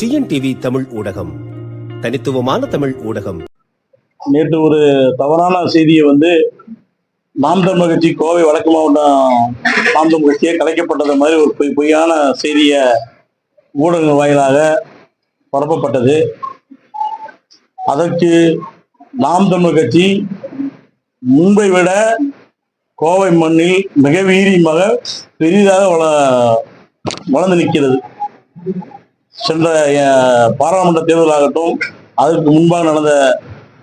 TNTV Tamil ஊடகம். தனித்துவமான தமிழ் ஊடகம். நேற்று ஒரு தவறான செய்தியை வந்து நாம் தமிழ் கட்சி கோவை வடக்கு மாவட்டம் நாம் தமிழ் கட்சியே கலைக்கப்பட்டது மாதிரி ஒரு பொய் பொய்யான செய்தியை ஊடகங்கள் வாயிலாக பரப்பப்பட்டது. அதற்கு நாம் தமிழ் கட்சி முன்பை விட கோவை மண்ணில் மிக வீரியமாக பெரிதாக வள வளர்ந்து நிற்கிறது. சென்ற பாராளுமன்ற தேர்தலாகட்டும் அதற்கு முன்பாக நடந்த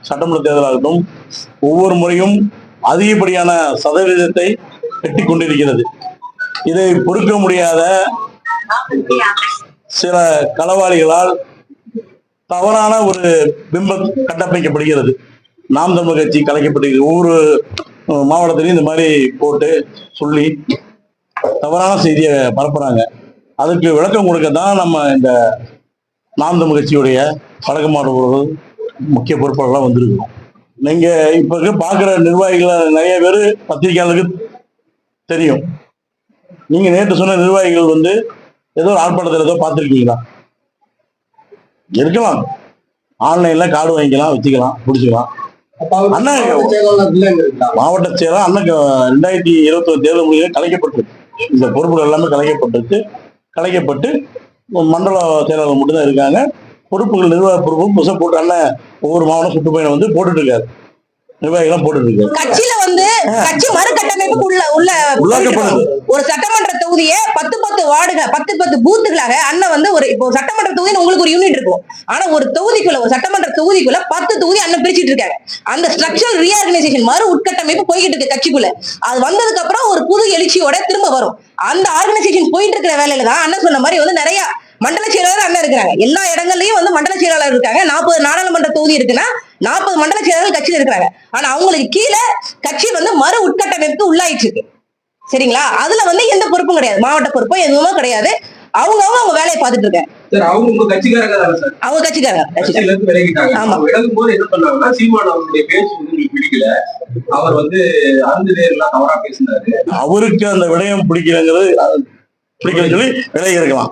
சட்டமன்ற தேர்தலாகட்டும் ஒவ்வொரு முறையும் அதிகப்படியான சதவீதத்தை கட்டி கொண்டிருக்கிறது. இதை பொறுக்க முடியாத சில களவாளிகளால் தவறான ஒரு பிம்பம் கட்டமைக்கப்படுகிறது. நாம் தமிழ் கட்சி கலைக்கப்படுகிறது ஒவ்வொரு மாவட்டத்திலையும் இந்த மாதிரி போட்டு சொல்லி தவறான செய்தியை பரப்புறாங்க. அதுக்கு விளக்கம் கொடுக்க தான் நம்ம இந்த நாம் தமிழ் கட்சியுடைய வடக்கு மாவட்டங்கள் முக்கிய பொறுப்பாளர்களாக வந்திருக்கிறோம். நீங்க இப்ப பார்க்குற நிர்வாகிகள் நிறைய பேர் பத்திரிகையாளருக்கு தெரியும். நீங்க நேற்று சொன்ன நிர்வாகிகள் வந்து ஏதோ ஒரு ஆர்ப்பாட்டத்தில் ஏதோ பார்த்துருக்கீங்களா? இருக்கலாம். ஆன்லைன்ல கார்டு வாங்கிக்கலாம் வச்சுக்கலாம் பிடிச்சிக்கலாம். அண்ணா மாவட்ட செயலர் அண்ணன் ரெண்டாயிரத்தி இருபத்தி ஒரு தேர்தல் முடிவு கலைக்கப்பட்டு இந்த பொறுப்புகள் எல்லாமே கலைக்கப்பட்டிருக்கு. கலைக்கப்பட்டு மண்டல செயலாளர் மட்டும்தான் இருக்காங்க. பொறுப்புகள் நிர்வாக பொறுப்பு புதுசாக போட்டு அண்ணன் ஒவ்வொரு மாவட்டம் சுற்றுப்பயணம் வந்து போட்டுட்டு இருக்காரு. நிர்வாகிகளாம் போட்டுட்டு இருக்காரு கட்சியில வந்து கட்சி மறுகட்டமைப்புக்கு உள்ள உள்ள உள்ளாக்கப்படுது ஒரு சட்டமன்ற தொகுதியை பத்து பத்து வார்டுக பத்து பத்து பூத்துகளாக அண்ணன் வந்து ஒரு இப்போ சட்டமன்ற தொகுதி உங்களுக்கு ஒரு யூனிட் இருக்கும். ஆனா ஒரு தொகுதிக்குள்ள ஒரு சட்டமன்ற தொகுதிக்குள்ள பத்து தொகுதி அண்ணன் பிரிச்சிட்டு இருக்காங்க அந்த ஸ்ட்ரக்சரல் ரீஆர்கனைசேஷன் மறு உட்கட்டமைப்பு போய்கிட்டு இருக்கு கட்சிக்குள்ள. அது வந்ததுக்கு அப்புறம் ஒரு புது எழுச்சியோட திரும்ப வரும். அந்த ஆர்கனைசேஷன் போயிட்டு இருக்கிற வேலையில தான் அண்ணன் சொன்ன மாதிரி வந்து நிறைய மண்டல செயலாளர் அண்ணன் இருக்கிறாங்க. எல்லா இடங்கள்லயும் வந்து மண்டல செயலாளர் இருக்காங்க. நாற்பது நாடாளுமன்ற தொகுதி இருக்குன்னா நாற்பது மண்டல செயலாளர்கள் கட்சியில் இருக்கிறாங்க. ஆனா அவங்களுக்கு கீழே கட்சி வந்து மறு உட்கட்டமைப்புக்கு உள்ளாயிட்டு இருக்கு. சரிங்களா? அதுல வந்து எந்த பொறுப்பும் கிடையாது. மாவட்ட பொறுப்போ எதுவுமே கிடையாது. அவங்க அவங்க அவங்க வேலையை பார்த்துட்டு இருக்காங்க. சார் அவங்க கட்சிக்காரங்க தானே சார்? அவங்க கட்சிக்காரங்க கட்சிக்காரங்க. கட்சியில இருந்து விலகிட்டாங்க. ஆமா. அவங்க விலகும் போது என்ன பண்ணாங்கன்னா சீமான் அவருடைய பேச்சு வந்து உங்களுக்கு பிடிக்கல. அவர் வந்து எல்லாம் தவறா பேசினாரு. அவருக்கு அந்த விடயம் பிடிக்கலங்கிறது பிடிக்கலன்னு சொல்லி விலகி இருக்கலாம்.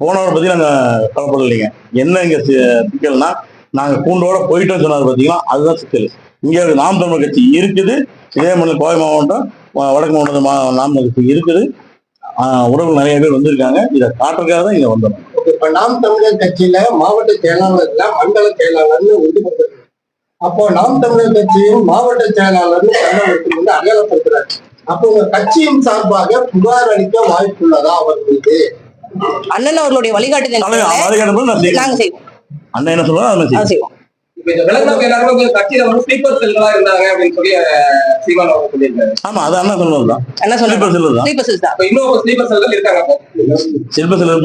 போனவரை பத்தி நாங்க கவலைப்படலைங்க. என்ன இங்க சிக்கல்னா நாங்க கூண்டோட போயிட்டோம் சொன்னாரு பாத்தீங்களா? அதுதான் சிக்கல். இங்க நாம் தமிழர் கட்சி இருக்குது. இதே கோவை மாவட்டம் வடக்கு மாவட்டம் மா- நாம் தமிழர் கட்சி இருக்குது. உறவுகள் நிறைய பேர் வந்திருக்காங்க. இதை காட்டுறதுக்காக தான் இங்க வந்தோம். இப்ப நாம் தமிழர் கட்சியில மாவட்ட செயலாளர்ல மண்டல செயலாளர்னு உறுதிப்படுத்துறாரு அப்போ நாம் தமிழர் கட்சியும் மாவட்ட செயலாளர்னு தமிழகத்தில் வந்து அடையாளப்படுத்துறாரு அப்போ உங்க கட்சியின் சார்பாக புகார் அளிக்க வாய்ப்புள்ளதா அவர் மீது அண்ணன் அவர்களுடைய வழிகாட்டுதல் நாங்க செய்வோம். அண்ணன் என்ன சொல்றாரோ அதை செய்வேன் செய்வோம் ஆமா அது அண்ணன் சொன்னதுதான் என்ன சில்பர் சொல்லுங்க செல்வர் தான். ஸ்லீப்பர் செல்ஸ் தான். அப்ப இன்னும் ஸ்லீப்பர் செல்கள் இருக்காங்க அப்போ. சில்பர் செல்வர்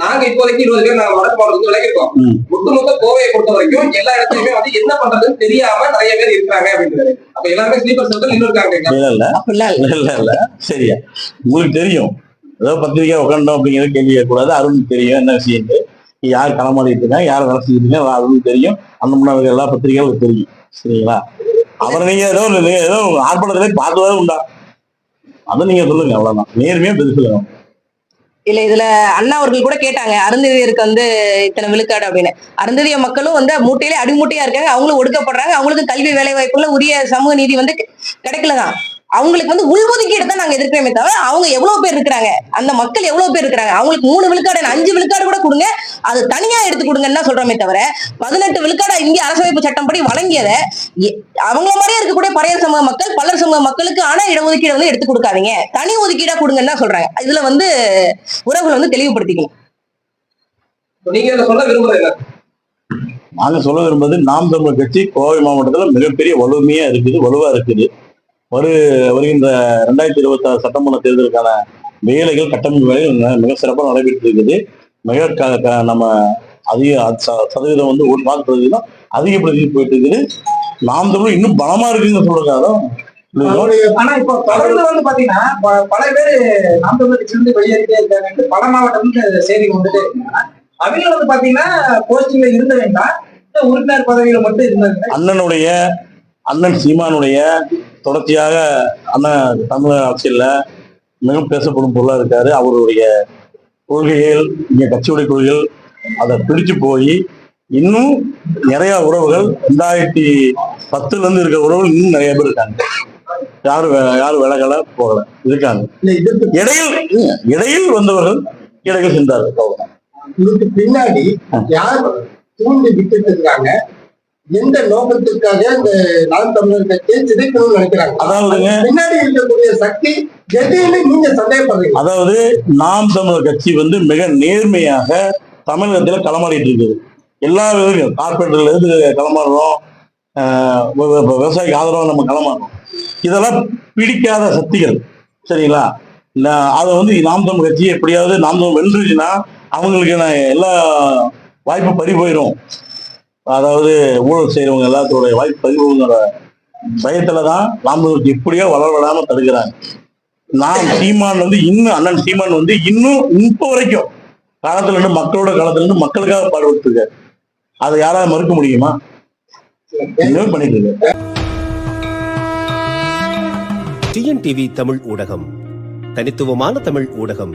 நாங்க இப்போதைக்கு இருபது பேர் நாங்க வடக்கு மாவட்டம் வந்து விலகிருக்கோம் ம். ஒட்டுமொத்த கோவையை பொறுத்த வரைக்கும் எல்லா இடத்துலயுமே வந்து என்ன பண்றதுன்னு தெரியாம நிறைய பேர் இருக்காங்க அப்படின்றாரு. அப்ப எல்லாருமே ஸ்லீப்பர் செல்கள் இன்னும் இருக்காங்க இல்ல இல்ல. அப்படிலாம் இல்ல இல்ல. இல்ல இல்ல. சரியா. உங்களுக்கு தெரியும். ஏதோ பத்திரிக்கை உட்காந்தோம் அப்படிங்கிறது கேள்வி கேட்கக்கூடாது. அருண் தெரியும் என்ன விஷயம் யார் களமாடிட்டு இருக்காங்க யார் வேலை செஞ்சுட்டு இருக்காங்க தெரியும். அந்த முன்னாள் எல்லா பத்திரிகைகளும் தெரியும். சரிங்களா? அவரை நீங்க ஏதோ ஏதோ ஆர்ப்பாட்டத்திலே பார்த்ததே உண்டா? அதை நீங்க சொல்லுங்க அவ்வளவுதான். நேர்மையா பதில் சொல்லுங்க. இல்ல இதுல அண்ணா அவர்கள் கூட கேட்டாங்க அருந்ததியருக்கு வந்து இத்தனை விழுக்காடு அப்படின்னு. அருந்ததிய மக்களும் வந்து மூட்டையிலே அடிமூட்டையா இருக்காங்க அவங்களும் ஒடுக்கப்படுறாங்க அவங்களுக்கு கல்வி வேலை வாய்ப்புல உரிய சமூக நீதி வந்து கிடைக்கலதான். அவங்களுக்கு வந்து உள்ஒதுக்கீடு தான் நாங்க எதிர்க்கிறோமே தவிர அவங்க எவ்வளவு பேர் இருக்கிறாங்க? அந்த மக்கள் எவ்வளவு பேர் இருக்கிறாங்க? அவங்களுக்கு மூணு விழுக்காடு அஞ்சு விழுக்காடு கூட கொடுங்க. அது தனியா எடுத்து கொடுங்கன்னு சொல்றோமே தவிர பதினெட்டு விழுக்காடு இந்திய அரசமைப்பு சட்டம்படி வழங்கியதை எ- அவங்கள மாதிரியே இருக்கக்கூடிய பறையர் சமூக மக்கள் பலர் சமூக மக்களுக்கு ஆனா இடஒதுக்கீடு வந்து எடுத்து கொடுக்காதீங்க. தனி ஒதுக்கீடா கொடுங்கன்னு சொல்றாங்க. இதுல வந்து உறவுகள் வந்து தெளிவுபடுத்திக்கணும். நீங்க சொல்ல விரும்புறது என்ன? நாங்க சொல்ல விரும்புவது நாம் தமிழர் கட்சி கோவை மாவட்டத்துல மிகப்பெரிய வலுமையா இருக்குது வலுவா இருக்குது. வரு வருகின்ற ரெண்டாயிரத்தி இருபத்தி ஆறு சட்டமன்ற தேர்தலுக்கான வேலைகள் கட்டமைப்பு வேலைகள் மிக- சிறப்பாக நடைபெற்று இருக்குது. மிக நம்ம அதிக சதவீதம் வந்து ஒரு வாக்கு சதவீதம் அதிகப்படுத்தி போயிட்டு இருக்குது. நாம் தமிழ் இன்னும் பலமா இருக்குன்னு அவருடைய ஆனா இப்போ தொடர்ந்து வந்து பாத்தீங்கன்னா பல பேர் நாம் தமிழ் கட்சியிலிருந்து வெளியேறிட்டே இருக்காங்க பல மாவட்டம்னு செய்தி வந்துட்டே இருக்குன்னா அவங்க வந்து பாத்தீங்கன்னா போஸ்டிங்ல இருந்த வேண்டாம் உறுப்பினர் பதவியில மட்டும் இருந்தாங்க அண்ணனுடைய அண்ணன் சீமானுடைய தொடர்ச்சியாக அண்ணன் தமிழக அரசியல்ல மிகவும் பேசப்படும் பொருளா இருக்காரு. அவருடைய கொள்கைகள் இங்க கட்சியுடைய கொள்கைகள் அதை பிடிச்சு போய் இன்னும் நிறைய உறவுகள் ரெண்டாயிரத்தி பத்துல இருந்து இருக்கிற உறவுகள் இன்னும் நிறைய பேர் இருக்காங்க. யாரும் யாரும் விலகல போகல இருக்காங்க. இடையில் இடையில் வந்தவர்கள் இடையில் சென்றார்கள். பின்னாடி யார் தூண்டி விட்டுட்டு இருக்காங்க எந்த நோக்கத்திற்காக இந்த நாம் தமிழர் கட்சியை சிதைக்கணும்னு நினைக்கிறாங்க? அதாவதுங்க. பின்னாடி இருக்கக்கூடிய சக்தி எதுன்னு நீங்க சந்தேகப்படுறீங்க. அதாவது நாம் தமிழர் கட்சி வந்து மிக நேர்மையாக தமிழகத்துல களமாடிட்டு இருக்குது. எல்லா விதங்களும் கார்பரேட்டர்ல இருந்து களமாடுறோம் விவசாயிக்கு ஆதரவா நம்ம களமாடுறோம். இதெல்லாம் பிடிக்காத சக்திகள் சரிங்களா? அதை வந்து நாம் தமிழ் கட்சி எப்படியாவது நாம் தமிழ் வென்றுச்சுன்னா அவங்களுக்கு எல்லா வாய்ப்பும் பறி போயிடும் அதாவது ஊழல் செய்யறவங்க எல்லாத்தோடைய வாய்ப்பு பறி பயத்துல தான் நாம் இப்படியோ வளர விடாம தடுக்கிறாங்க. நான் சீமான் வந்து இன்னும் அண்ணன் சீமான் வந்து இன்னும் இப்ப வரைக்கும் காலத்துல இருந்து மக்களோட காலத்துல இருந்து மக்களுக்காக பாடுபட்டு இருக்காரு அதை யாராவது மறுக்க முடியுமா? இன்னும் பண்ணிட்டு இருக்காரு டிஎன்டிவி தமிழ் ஊடகம். தனித்துவமான தமிழ் ஊடகம்.